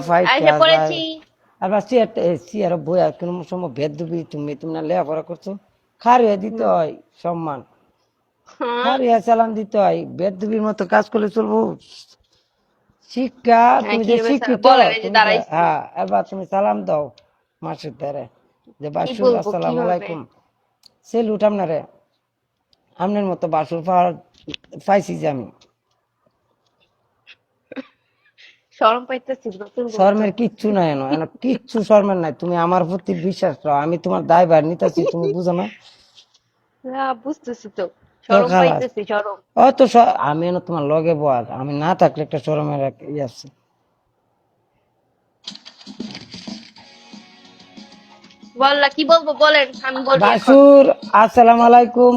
Fight আইসা পড়েছি। আর বা চেয়ার চেয়ার বই আর কোনো সময় ভেদ দিবি তুমি তুমি না লেখাপড়া করছ। খারিয়া দিতে হয় সম্মান। হ্যাঁ, খারিয়া চালান দিতে হয়। বেদ দিবির মতো কাজ করলে চলবো। শিক্ষা তুমি যে শিক্ষিত স্যার? বলেন, এই যে তুমি যে- দাঁড়াইছি। হ্যাঁ এবার তুমি সালাম দাও মাসের দ্বারে যে বাসুর আসসালামু? আলাইকুম। সেলুট আপনারে। আপনার মতো বাসুর পাওয়ার পাইছি যে আমি। শরম পাইতেছি নতুন শর্মের কিচ্ছু নাই কিচ্ছু শর্মের নাই। তুমি আমার প্রতি বিশ্বাস রাখো আমি তোমার দায়ভার নিতেছি তুমি বুঝো না? বুঝতেছি তো। আমি তোমার লগে বল আমি না থাকলে একটা শরমের ইয়ে আছে। বললা কি বলব বলেন আমি বলব বাসুর আসসালাম আলাইকুম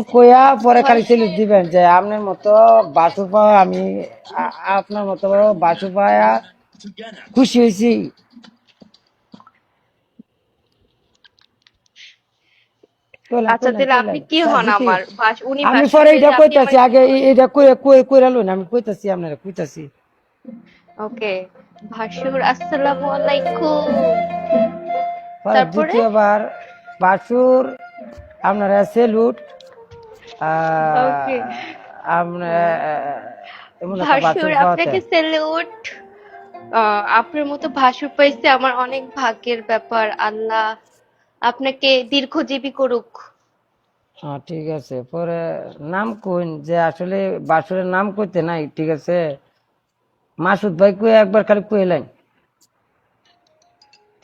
পরে খালি দিবেন যে আপনার মতো বাসু পাওয়া আমি আপনার মতো বাসু পায়া খুশি হয়েছি আচ্ছা তোলা, তাহলে আপনি কি হন আমার? উনি আমি পরে এটা কইতাছি আগে এটা কই কই কইরা লইন আমি কইতাছি আপনারা কইতাছি। ওকে ভাসুর আসসালামু আলাইকুম। তারপরে? দ্বিতীয়বার বাসুর আপনারা সেলুট বাসুর ভাসুর আপনাকে স্যালুট আপনার মতো ভাসুর পাইছে আমার অনেক ভাগ্যের ব্যাপার আল্লাহ আপনাকে দীর্ঘজীবী করুক। হ্যাঁ ঠিক আছে। পরে নাম কইন যে আসলে বাসুরের নাম কইতে নাই ঠিক আছে? মাসুদ ভাই কই একবার খালি কইলেন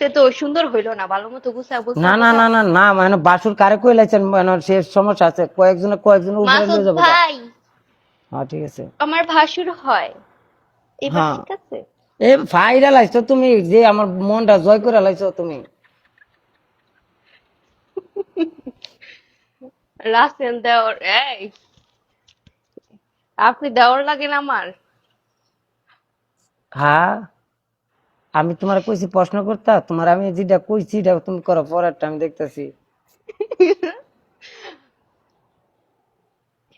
সে তো সুন্দর হইল না ভালো মতো গুছা না না না না না মানে বাসুর কারে কইলাইছেন মানে সে সমস্যা আছে কয়েকজনে কয়েকজনের উপরে নিয়ে যাব ভাই। হ্যাঁ ঠিক আছে। আমার ভাসুর হয়। এবার হ্যাঁ। ঠিক আছে? এ ফাইরা লাইছো তুমি যে আমার মনটা জয় করে লাইছো তুমি। রাসেল দেওয়ার এই। আপনি দেওয়ার লাগেন আমার। হ্যাঁ? আমি তোমার কইছি প্রশ্ন করতা তোমার আমি যেটা কইছি এটা তুমি করো পরেরটা আমি দেখতেছি।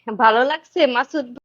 ভালো লাগছে মাসুদ